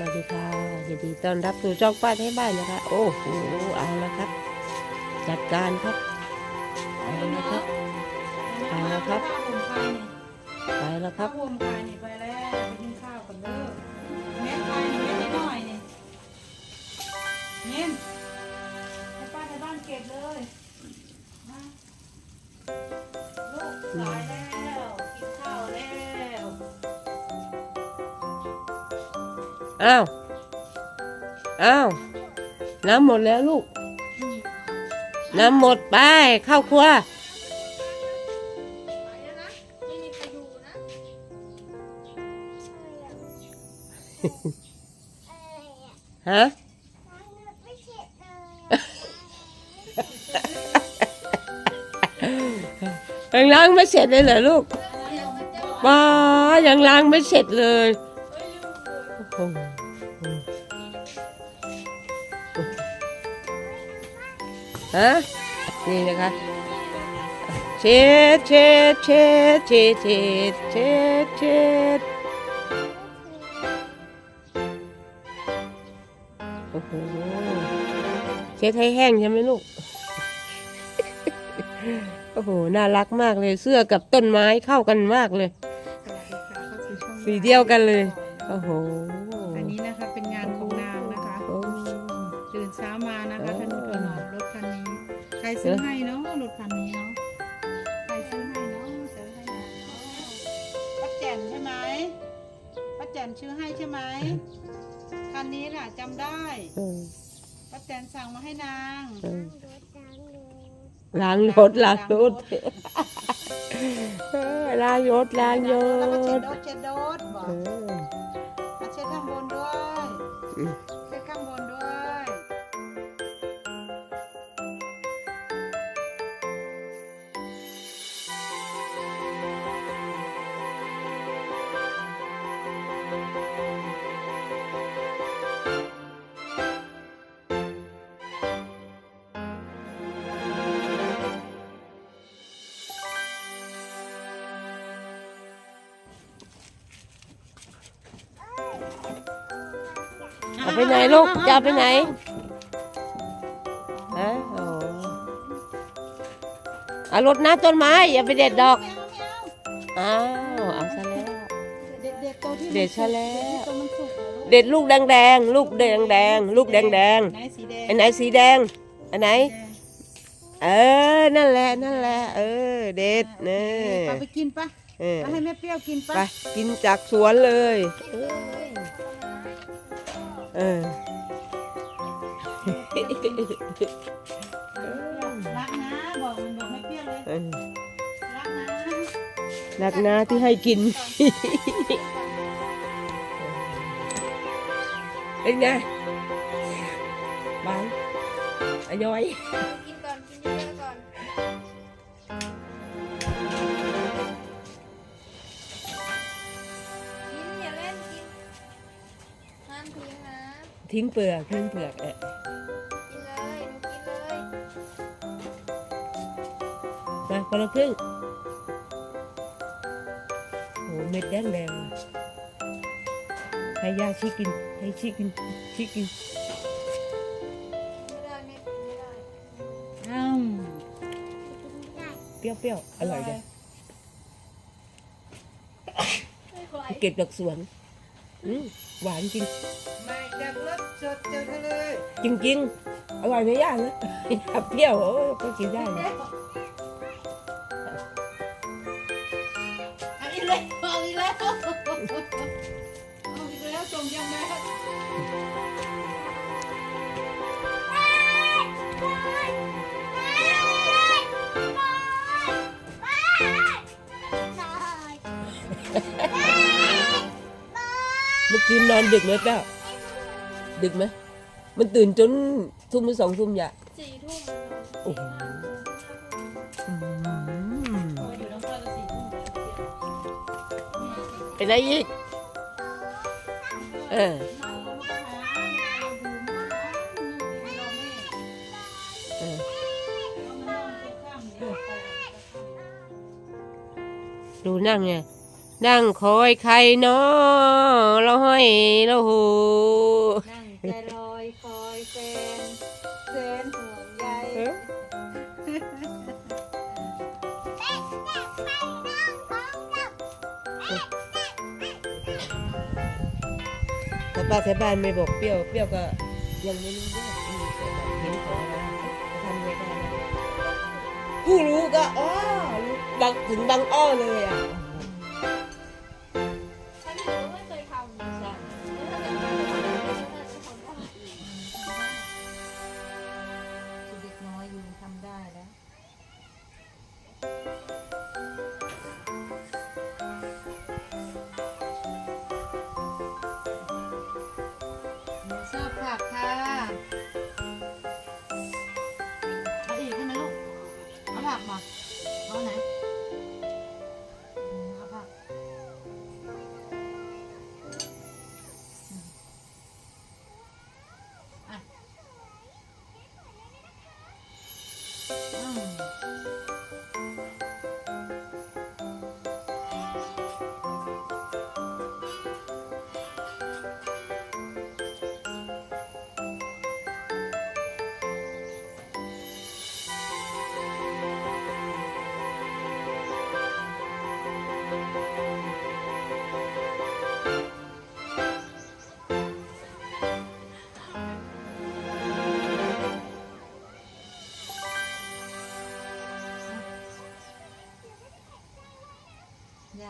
สวัสดีค่ะยินดีต้อนรับสู่ช่องป้าให้บ้านนะคะ โอ้โหเอาละครับ จัดการครับเอาละครับไปแล้วครับ ไปแล้วคครัรับบวมกายนี่ไปแล้วไป อ้าวอ้าวน้ำหมดแล้วลูก น้ำหมดไปเข้าครัวฮะยังล้างไม่เสร็จเลยเหรอลูกว้ายังล้างไม่เสร็จเลย โอ้โหฮะนี่นะคะเช็ดเช็ดเช็ดเช็ดเช็ดเช็ดเช็ดโอ้โหเช็ดให้แห้งใช่ไหมลูก โอ้โห น่ารักมากเลยเสื้อกับต้นไม้เข้ากันมากเลย สีเดียวกันเลย โอ้โห รซื้อให้เนาะรถคันนี้เนาะใครซื้อให้เนาะซื้อให้เนาะป้าแจ่นใช่ไหมป้าแจ่นชื่อให้ใช่ไหมคันนี้น่ะจำได้เออป้าแจ่นสั่งมาให้นางเออล้างรถล้างรถเออล้างรถล้างรแล้วก็เช็ดถโดดเช็ดโดดบอกเออมาเช็ดข้างบนด้วย อืม ไปไหนลูกจะเอาไปไหนฮะโอ้เอารถน้ำต้นไม้ อย่าไปเด็ดดอก อ้าว เอาซะแล้ว เด็ดเด็ดตัวที่เด็ดซะแล้วตัวมันสุกเหรอลูกเด็ดลูกแดงๆลูกแดงๆลูกแดงไหนสีแดงๆอันไหนสีแดง อันไหน เออ นั่นแหละ นั่นแหละ เออ เด็ดเนเอาไปกินปะเออเอาให้แม่เปรี้ยวกินปะไปกินจากสวนเลย เออรักนะบอกมันบอกแม่เปรี้ย วเลยเออรักนะรักนะที่ให้กินเป็นไงบางอย้อย ทิ้งเปลือกทิ้งเปลือกเออกินเลยหนูกินเลยมาคนละครึ่งโอ้เม็ดแดงแดงๆว่ะให้ยาชิกิน ให้ชิกินชิกินไม่ได้ไม่ไม่ได้อ้าวเปรี้ยวๆอร่อยเลยไม่ไหวเก็บดอกสวนอืมหวานจริง ไม่จากรถ สดจากทะเลจริงๆ อร่อยไม่ยากนะถ้าเปรี้ยวโอ้ก็กินได้นะเอาอีกแล้วเอาอีกแล้วเอาอีกแล้วจงยังแม่เมื่อคืนนอนดึกไหมเป้า ดึกไหมมันตื่นจนทุ่มหรือสองทุ่มอย่าสี่ทุ่มโอ้โหอืมอยู่น้ำพลายสี่ทุ่มไปไหนอีกเออเออดูนั่งไงนั่งคอยใครเนาะเราห้อยเราโห แต่ป้าแถวบ้านไม่บอกเปรี้ยว เปรี้ยวก็ยังไม่รู้เรื่องอืมแต่แบบเห็นของแล้วทำไม่ได้ผู้รู้ก็อ้อรู้บางถึงบางอ้อเลยอะ เสิร์ฟผักค่ะเอาอีกใช่ไหมลูกเอาผักมาเอาไหน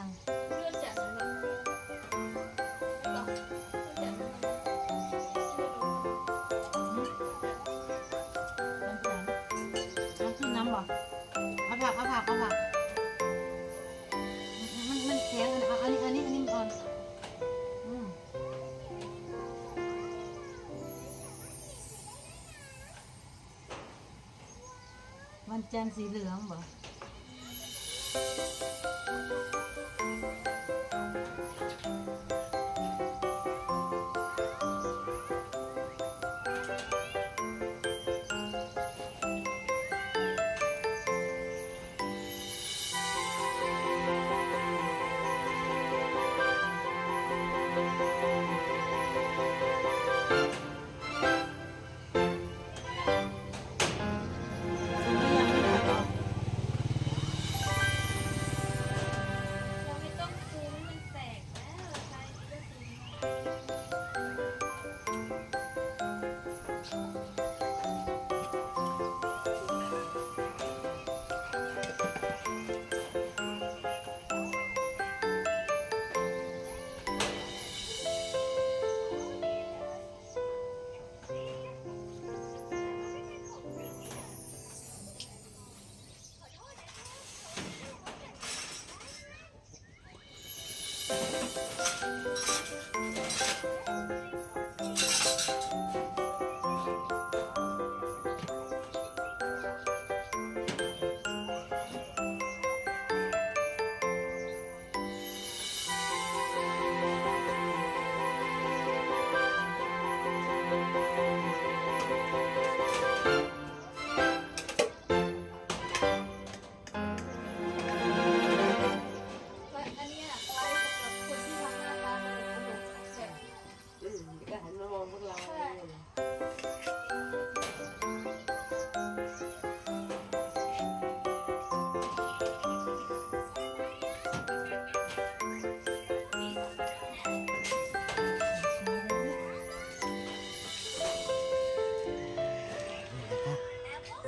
นจากนั้นหรอต่อเลื่อนจากนั้นหรอน้ำบ่เอาผักเอาผักเอาผักมันมันแข็งอันนี้อันนี้อันนี้อ่อนมวันจันทร์สีเหลืองบ่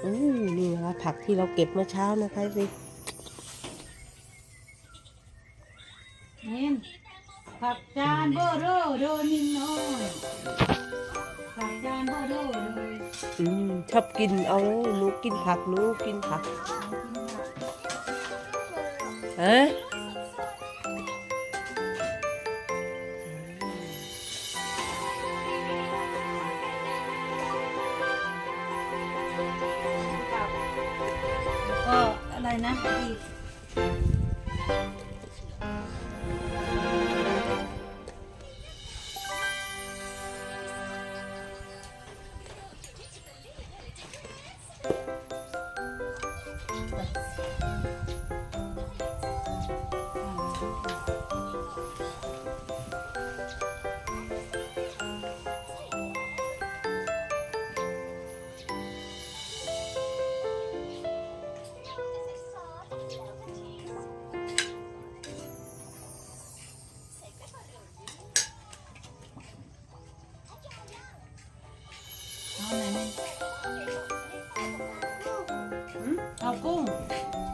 อู้นี่นะคะผักที่เราเก็บเมื่อเช้านะคะสินี่ผักจานเบอร์เรอเดอนินน้อยผักจานเบอร์เรอเลยอืมชอบกินเอาเลยหนูกินผักหนูกินผักเอากินผักฮะ นะ bom.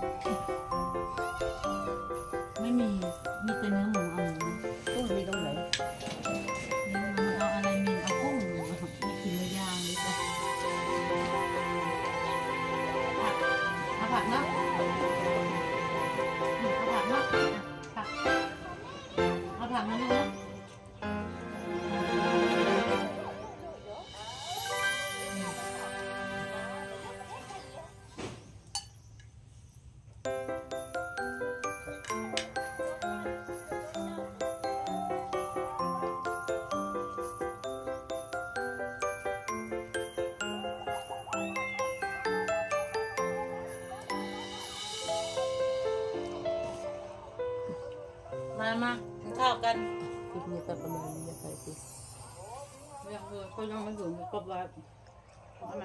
มามากินข้าวกันคลิปนี้ก็ประมาณนี้นะคะพี่ยังเออก็ยังไม่ถึงครบว่าทำไม